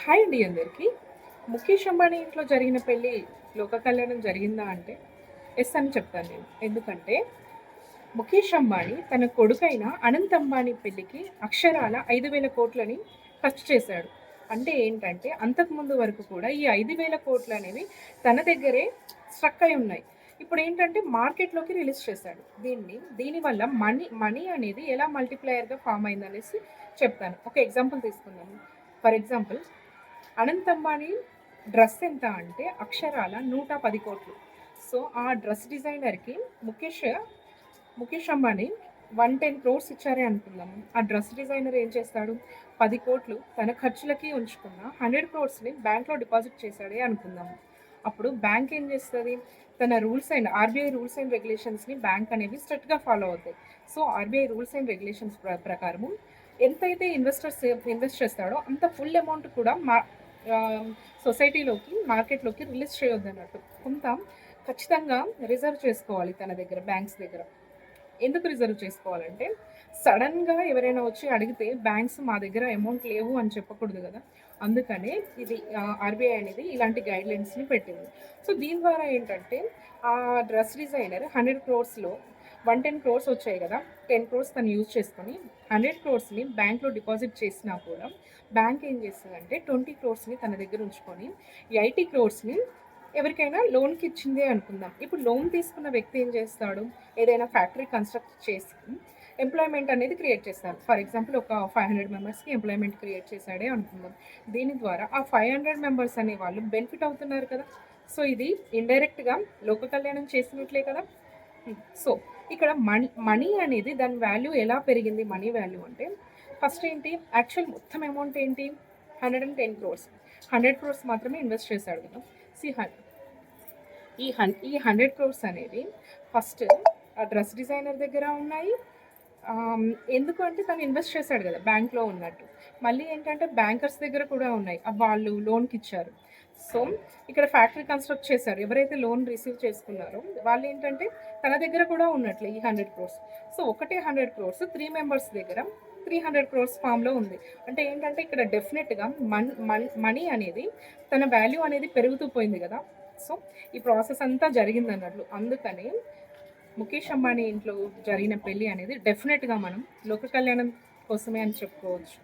Hi అండి అందరికీ. ముఖేష్ అంబానీ ఇంట్లో జరిగిన పెళ్ళి లోక కళ్యాణం జరిగిందా అంటే ఎస్ అని చెప్తాను నేను. ఎందుకంటే ముఖేష్ అంబానీ తన కొడుకైన అనంత్ అంబానీ పెళ్ళికి అక్షరాల ఐదు వేల కోట్లని ఖర్చు చేశాడు. అంటే ఏంటంటే అంతకుముందు వరకు కూడా ఈ ఐదు వేల కోట్లు అనేవి తన దగ్గరే స్ట్రక్ అయి ఉన్నాయి. ఇప్పుడు ఏంటంటే మార్కెట్లోకి రిలీజ్ చేశాడు. దీన్ని దీనివల్ల మనీ మనీ అనేది ఎలా మల్టిప్లయర్గా ఫామ్ అయిందనేసి చెప్తాను. ఒక ఎగ్జాంపుల్ తీసుకుందాము. For example Anant Ambani dress ఎంత అంటే అక్షరాల నూట పది కోట్లు. సో ఆ డ్రెస్ డిజైనర్కి ముఖేష్ ముఖేష్ అంబానీ వన్ టెన్ క్రోర్స్ ఇచ్చారే అనుకుందాం. ఆ డ్రెస్ డిజైనర్ ఏం చేస్తాడు? పది కోట్లు తన ఖర్చులకి ఉంచుకున్న హండ్రెడ్ క్రోర్స్ని బ్యాంక్లో డిపాజిట్ చేశాడే అనుకుందాము అప్పుడు బ్యాంక్ ఏం చేస్తుంది? తన rules and RBI rules and రెగ్యులేషన్స్ని bank అనేవి స్ట్రిక్ట్గా ఫాలో అవుతాయి. So RBI rules and regulations ప్రకారము ఎంతైతే ఇన్వెస్టర్స్ ఇన్వెస్ట్ చేస్తాడో అంత ఫుల్ అమౌంట్ కూడా మా Um, సొసైటీలోకి మార్కెట్లోకి రిలీజ్ చేయొద్దు అన్నట్టు కొంత ఖచ్చితంగా రిజర్వ్ చేసుకోవాలి తన దగ్గర బ్యాంక్స్ దగ్గర. ఎందుకు రిజర్వ్ చేసుకోవాలంటే సడన్గా ఎవరైనా వచ్చి అడిగితే బ్యాంక్స్ మా దగ్గర అమౌంట్ లేవు అని చెప్పకూడదు కదా. అందుకనే ఇది ఆర్బీఐ అనేది ఇలాంటి గైడ్లైన్స్ని పెట్టింది. సో దీని ద్వారా ఏంటంటే ఆ డ్రెస్ డిజైనర్ హండ్రెడ్ క్రోర్స్లో వన్ టెన్ క్రోర్స్ వచ్చాయి కదా టెన్ క్రోర్స్ తను యూజ్ చేసుకొని హండ్రెడ్ క్రోర్స్ని బ్యాంక్లో డిపాజిట్ చేసినా కూడా బ్యాంక్ ఏం చేస్తుందంటే ట్వంటీ క్రోర్స్ని తన దగ్గర ఉంచుకొని ఎయిటీ క్రోర్స్ని ఎవరికైనా లోన్కి ఇచ్చిందే అనుకుందాం. ఇప్పుడు లోన్ తీసుకున్న వ్యక్తి ఏం చేస్తాడు? ఏదైనా ఫ్యాక్టరీ కన్స్ట్రక్ట్ చేసి ఎంప్లాయ్మెంట్ అనేది క్రియేట్ చేస్తారు. ఫర్ ఎగ్జాంపుల్ ఒక ఫైవ్ హండ్రెడ్ మెంబర్స్కి ఎంప్లాయ్మెంట్ క్రియేట్ చేశాడే అనుకుందాం. దీని ద్వారా ఆ ఫైవ్ హండ్రెడ్ మెంబర్స్ అనే వాళ్ళు బెనిఫిట్ అవుతున్నారు కదా. సో ఇది ఇండైరెక్ట్గా లోక కళ్యాణం చేసినట్లే కదా. Hmm. సో ఇక్కడ మనీ మనీ అనేది దాని వాల్యూ ఎలా పెరిగింది? మనీ వాల్యూ అంటే ఫస్ట్ ఏంటి? యాక్చువల్ మొత్తం అమౌంట్ ఏంటి? Hundred and ten crores. Hundred crores మాత్రమే ఇన్వెస్ట్ చేశాడు కదా. సి హన్ ఈ హన్ ఈ హండ్రెడ్ క్రోర్స్ అనేది ఫస్ట్ డ్రెస్ డిజైనర్ దగ్గర ఉన్నాయి. ఎందుకు అంటే తను ఇన్వెస్ట్ చేశాడు కదా బ్యాంక్లో ఉన్నట్టు. మళ్ళీ ఏంటంటే బ్యాంకర్స్ దగ్గర కూడా ఉన్నాయి. ఆ వాళ్ళు లోన్కి ఇచ్చారు. సో ఇక్కడ ఫ్యాక్టరీ కన్స్ట్రక్ట్ చేశారు. ఎవరైతే లోన్ రిసీవ్ చేసుకున్నారో వాళ్ళు ఏంటంటే తన దగ్గర కూడా ఉన్నట్లే ఈ హండ్రెడ్ క్రోర్స్ సో ఒకటే హండ్రెడ్ క్రోర్స్ త్రీ మెంబర్స్ దగ్గర త్రీ హండ్రెడ్ క్రోర్స్ ఫామ్లో ఉంది. అంటే ఏంటంటే ఇక్కడ డెఫినెట్గా మన్ మనీ అనేది తన వాల్యూ అనేది పెరుగుతూ పోయింది కదా. సో ఈ ప్రాసెస్ అంతా జరిగింది అన్నట్లు. అందుకని ముఖేష్ అంబానీ ఇంట్లో జరిగిన పెళ్ళి అనేది డెఫినెట్గా మనం లోక కళ్యాణం కోసమే అని చెప్పుకోవచ్చు.